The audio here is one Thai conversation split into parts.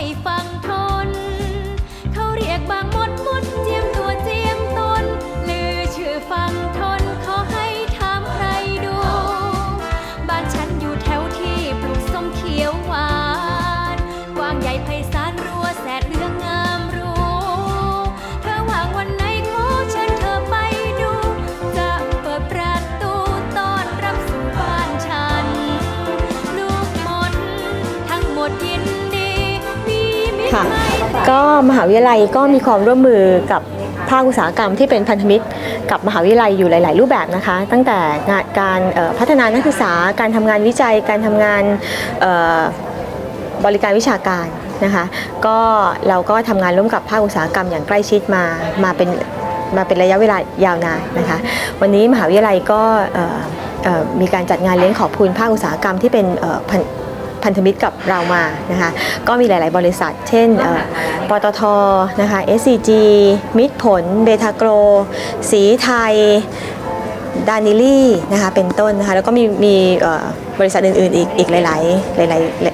ไฟังท ค่ะ ก็มหาวิทยาลัยก็มีความร่วมมือกับภาคอุตสาหกรรมที่เป็นพันธมิตรกับมหาวิทยาลัยอยู่หลาย ๆ รูปแบบนะคะ ตั้งแต่งานการพัฒนานักศึกษา การทำงานวิจัย การทำงานบริการวิชาการนะคะก็เราก็ทำงานร่วมกับภาคอุตสาหกรรมอย่างใกล้ชิดมามาเป็นมาเป็นระยะเวลายาวนานนะคะ วันนี้มหาวิทยาลัยก็มีการจัดงานเลี้ยงขอบคุณภาคอุตสาหกรรมที่เป็น พันธมิตรกับเรามานะคะก็มีหลาย ๆ บริษัท เช่นปตทนะคะ SCG มิตรผล เบทาโกร สีไทยดานิลี่นะคะเป็นต้นนะคะแล้วก็มีมีบริษัทอื่น ๆ อีกอีกหลายๆห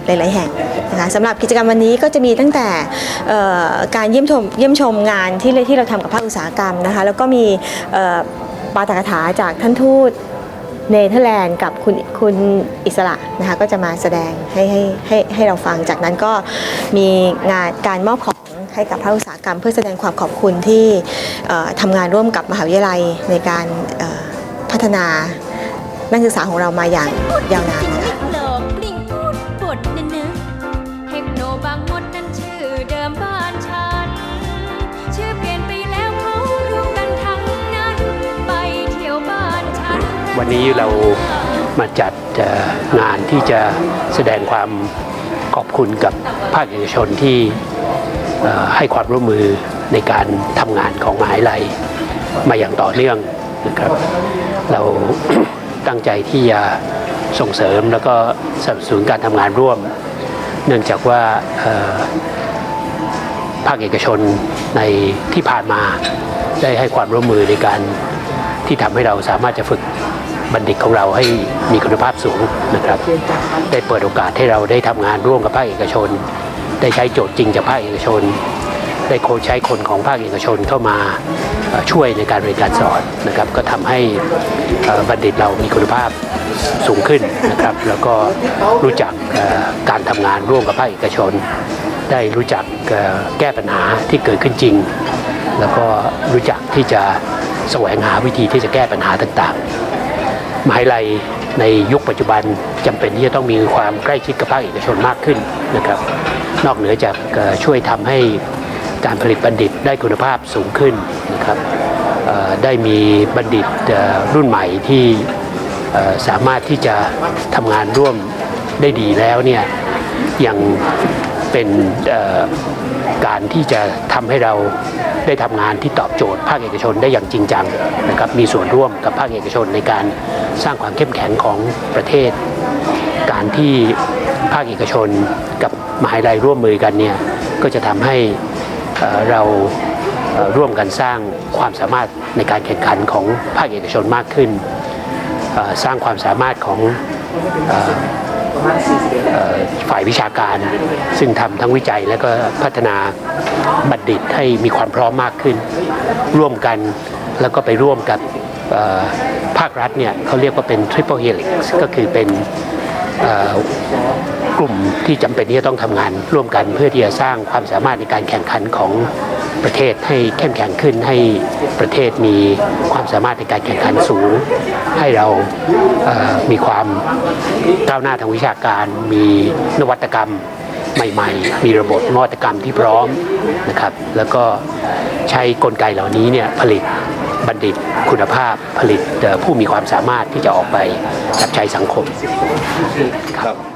ลายๆหลาย ๆ แห่งนะคะสำหรับกิจกรรมวันนี้ก็จะมีตั้งแต่การเยี่ยมชมเยี่ยมชมงานที่ที่เราทำกับภาคอุตสาหกรรมนะคะแล้วก็มีปาฐกถาจากท่านทูต เนเธอร์แลนด์กับคุณคุณอิสระนะคะก็จะมาแสดงให้ให้ให้ให้เราฟังจากนั้นก็มีงานการมอบของให้กับภาคอุตสาหกรรม เพื่อแสดงความขอบคุณที่ทำงานร่วมกับมหาวิทยาลัยในการพัฒนานักศึกษาของเรามาอย่างยาวนานนะคะ วันนี้เรามาจัดงานที่จะแสดงความขอบคุณกับภาคเอกชนที่ให้ความร่วมมือในการทำงานของมหาวิทยาลัยมาอย่างต่อเนื่องนะครับ เราตั้งใจที่จะส่งเสริมแล้วก็สนับสนุนการทำงานร่วม เนื่องจากว่าภาคเอกชนในที่ผ่านมาได้ให้ความร่วมมือในการ ที่ทำให้เราสามารถจะฝึกบัณฑิตของเราให้มีคุณภาพสูงนะครับ ได้เปิดโอกาสให้เราได้ทำงานร่วมกับภาคเอกชน ได้ใช้โจทย์จริงจากภาคเอกชน ได้โคใช้คนของภาคเอกชนเข้ามาเอ่อช่วยในการเรียนการสอนนะครับ ก็ทำให้เอ่อบัณฑิตเรามีคุณภาพสูงขึ้นนะครับ แล้วก็รู้จักเอ่อการทำงานร่วมกับภาคเอกชน ได้รู้จักเอ่อแก้ปัญหาที่เกิดขึ้นจริง แล้วก็รู้จักที่จะ แสวงหาวิธีที่จะแก้ปัญหาต่างๆ มหาวิทยาลัยในยุคปัจจุบันจำเป็นที่จะต้องมีความใกล้ชิดกับภาคเอกชนมากขึ้นนะครับ นอกเหนือจากช่วยทำให้การผลิตบัณฑิตได้คุณภาพสูงขึ้นนะครับได้มีบัณฑิตรุ่นใหม่ที่สามารถที่จะทำงานร่วมได้ดีแล้วเนี่ยยังเป็น การที่จะทำให้เราได้ทำงานที่ตอบโจทย์ภาคเอกชนได้อย่างจริงจังนะครับมีส่วนร่วมกับภาคเอกชนในการสร้างความเข้มแข็งของประเทศ การที่ภาคเอกชนกับมหาวิทยาลัยร่วมมือกันเนี่ยก็จะทำให้เราร่วมกันสร้างความสามารถในการแข่งขันของภาคเอกชนมากขึ้น สร้างความสามารถของ ฝ่ายวิชาการ ซึ่งทำทั้งวิจัยและก็พัฒนาบัณฑิตให้มีความพร้อมมากขึ้น ร่วมกันแล้วก็ไปร่วมกับภาครัฐเนี่ยเขาเรียกว่าเป็น triple helix ก็คือเป็นกลุ่มที่จำเป็นที่จะต้องทำงานร่วมกันเพื่อที่จะสร้างความสามารถในการแข่งขันของ ประเทศให้เข้มแข็งขึ้นให้ประเทศมีความสามารถในการแข่งขันสูง ให้เรามีความก้าวหน้าทางวิชาการ มีนวัตกรรมใหม่ๆ มีระบบนวัตกรรมที่พร้อมนะครับ แล้วก็ใช้กลไกเหล่านี้เนี่ยผลิตบัณฑิตคุณภาพผลิตผู้มีความสามารถที่จะออกไปรับใช้สังคมครับ